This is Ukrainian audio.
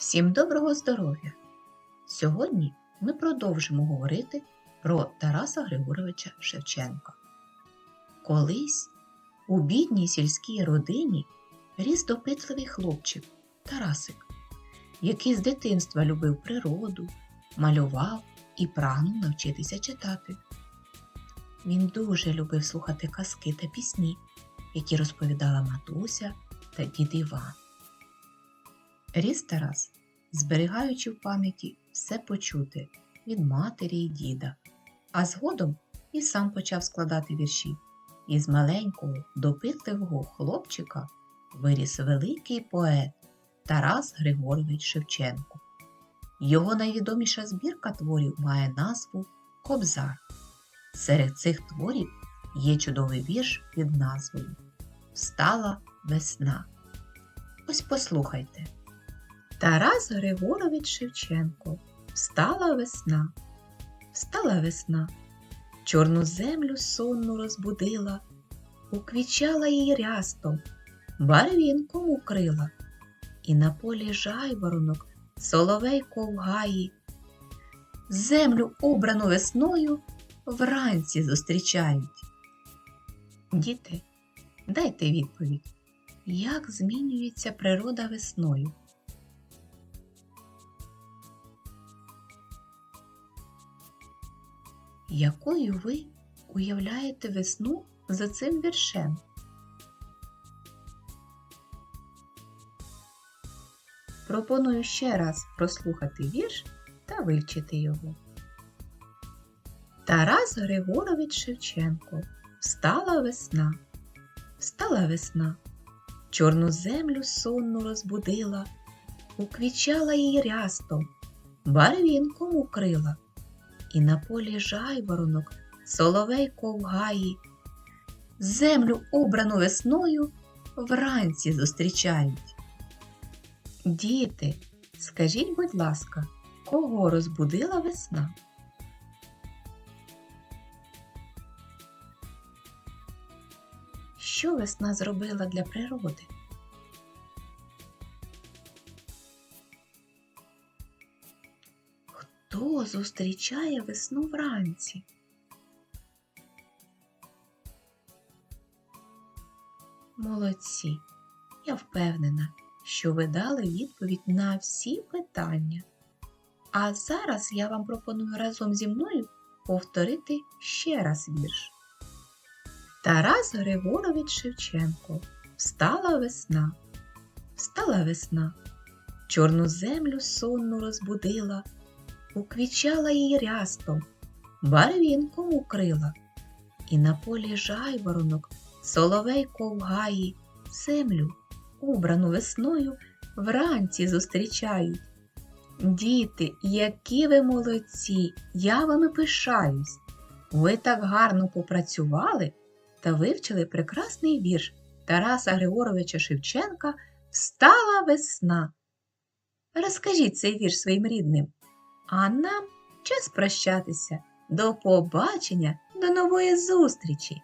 Всім доброго здоров'я! Сьогодні ми продовжимо говорити про Тараса Григоровича Шевченка. Колись у бідній сільській родині ріс допитливий хлопчик Тарасик, який з дитинства любив природу, малював і прагнув навчитися читати. Він дуже любив слухати казки та пісні, які розповідала матуся та дід Іван. Ріс Тарас, зберігаючи в пам'яті все почуте від матері й діда, а згодом і сам почав складати вірші. І з маленького, допитливого хлопчика виріс великий поет Тарас Григорович Шевченко. Його найвідоміша збірка творів має назву Кобзар. Серед цих творів є чудовий вірш під назвою Встала весна. Ось послухайте. Тарас Григорович Шевченко. Встала весна, встала весна, чорну землю сонну розбудила, уквічала її рястом, барвінком укрила, і на полі жайворонок соловейко в гаї. Землю, обрану весною, вранці зустрічають. Діти, дайте відповідь, як змінюється природа весною? Якою ви уявляєте весну за цим віршем? Пропоную ще раз прослухати вірш та вивчити його. Тарас Григорович Шевченко. Встала весна, встала весна, чорну землю сонну розбудила, уквічала її рястом, барвінком укрила і на полі жайворонок, соловейко в гаї. Землю, обрану весною, вранці зустрічають. Діти, скажіть, будь ласка, кого розбудила весна? Що весна зробила для природи? Хто зустрічає весну вранці? Молодці! Я впевнена, що ви дали відповідь на всі питання. А зараз я вам пропоную разом зі мною повторити ще раз вірш. Тарас Григорович Шевченко. Встала весна, встала весна, чорну землю сонну розбудила уквічала її рястом, барвінком укрила, і на полі жайворонок, соловейко в землю, убрану весною, вранці зустрічають. Діти, які ви молодці, я вами пишаюсь. Ви так гарно попрацювали та вивчили прекрасний вірш Тараса Григоровича Шевченка Встала весна. Розкажіть цей вірш своїм рідним. А нам час прощатися. До побачення, до нової зустрічі!